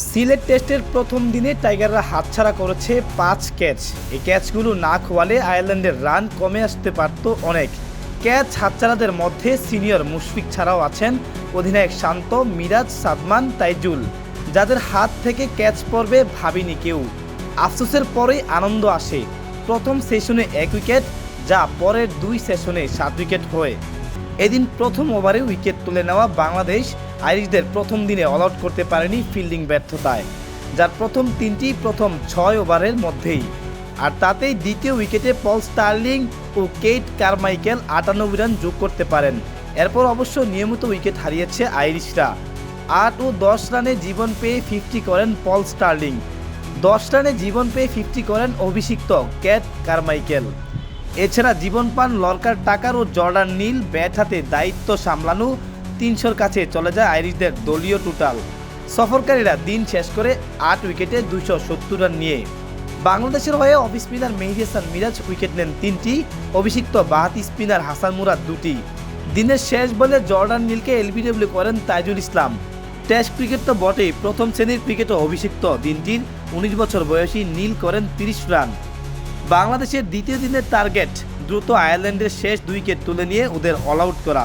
সিলেট টেস্টের প্রথম দিনে টাইগাররা হাতছাড়া করেছে পাঁচ ক্যাচ। এই ক্যাচগুলো না খোয়ালে আয়ারল্যান্ডের রান কমে আসতে পারত অনেক। ক্যাচ হাতছাড়াদের মধ্যে সিনিয়র মুশফিক ছাড়াও আছেন অধিনায়ক শান্ত, মিরাজ, সাদমান, তাইজুল, যাদের হাত থেকে ক্যাচ পড়বে ভাবিনি কেউ। আফসোসের পরেই আনন্দ আসে। প্রথম সেশনে এক উইকেট, যা পরের দুই সেশনে সাত উইকেট হয়। এদিন প্রথম ওভারে উইকেট তুলে নেওয়া বাংলাদেশ আইরিশদের প্রথম দিনে অল আউট করতে পারেনি ফিল্ডিং ব্যর্থতায়, যার প্রথম তিনটি, প্রথম ছয় ওভারের মধ্যেই। আর তাতেই দ্বিতীয় উইকেটে পল স্টার্লিং ও কেইট কারমাইকেল আটানব্বই রান যোগ করতে পারেন। এরপর অবশ্য নিয়মিত উইকেট হারিয়েছে আইরিশরা। আট ও দশ রানে জীবন পেয়ে ফিফটি করেন পল স্টার্লিং। দশ রানে জীবন পেয়ে ফিফটি করেন অভিষিক্ত ক্যাট কারমাইকেল। এছাড়া জীবন পান লরকার টাকার ও জর্ডান নীল ব্যাট হাতে দায়িত্ব সামলানো তিনশোর কাছে চলে যায় আইরিশদের দলীয় টোটাল সফরকারীরা দিন শেষ করে আট উইকেটে দুশো সত্তর রান নিয়ে। বাংলাদেশের হয়ে off spinner Mehedi Hasan Miraz wicket নেন তিনটি, অভিষিক্ত বাহাতি স্পিনার হাসান মুরাদ দুটি। দিনের শেষ বলে জর্ডান নীলকে এলবিডব্লিউ করেন তাইজুল ইসলাম। টেস্ট ক্রিকেট তো বটেই, প্রথম শ্রেণির ক্রিকেটে অভিষিক্ত দিনটির উনিশ বছর বয়সী নীল করেন তিরিশ রান বাংলাদেশের দ্বিতীয় দিনের টার্গেট দ্রুত আয়ারল্যান্ডের শেষ দুই উইকেট তুলে নিয়ে ওদের অল আউট করা।